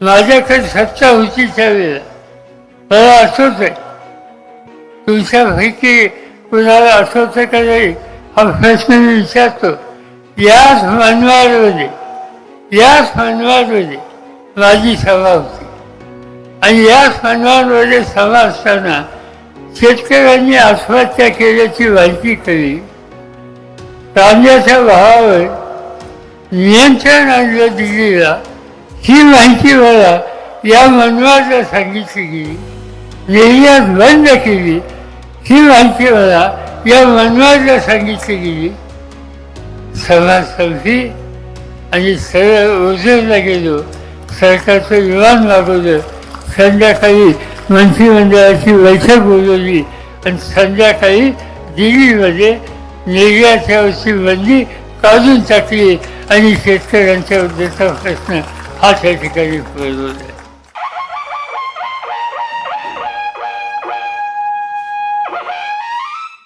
माझ्याकडे सत्ता होती त्यावेळेला मला आठवत आहे. तुमच्यापैकी कुणाला आठवतं का नाही? हा प्रश्न मी विचारतो. याच मनवारमध्ये याच मनवारमध्ये माझी सभा होती. आणि याच मानवामध्ये सभा असताना शेतकऱ्यांनी आत्महत्या केल्याची माहिती कळली. कांद्याच्या भावावर नियंत्रण आणलं दिल्लीला. ही माहिती मला या मनवाला सांगितली गेली. निर्यात बंद केली. ही माहिती मला या मनवाला सांगितली गेली. सभा संपली आणि सरळ ओझरला गेलो. सरकारचं विमान मागवलं. संध्याकाळी मंत्रिमंडळाची बैठक बोलवली. आणि संध्याकाळी दिल्लीमध्ये निर्यातावरची बंदी काढून टाकली. आणि शेतकऱ्यांच्या बद्दलचा प्रश्न Kaç dakika yıkıyordu.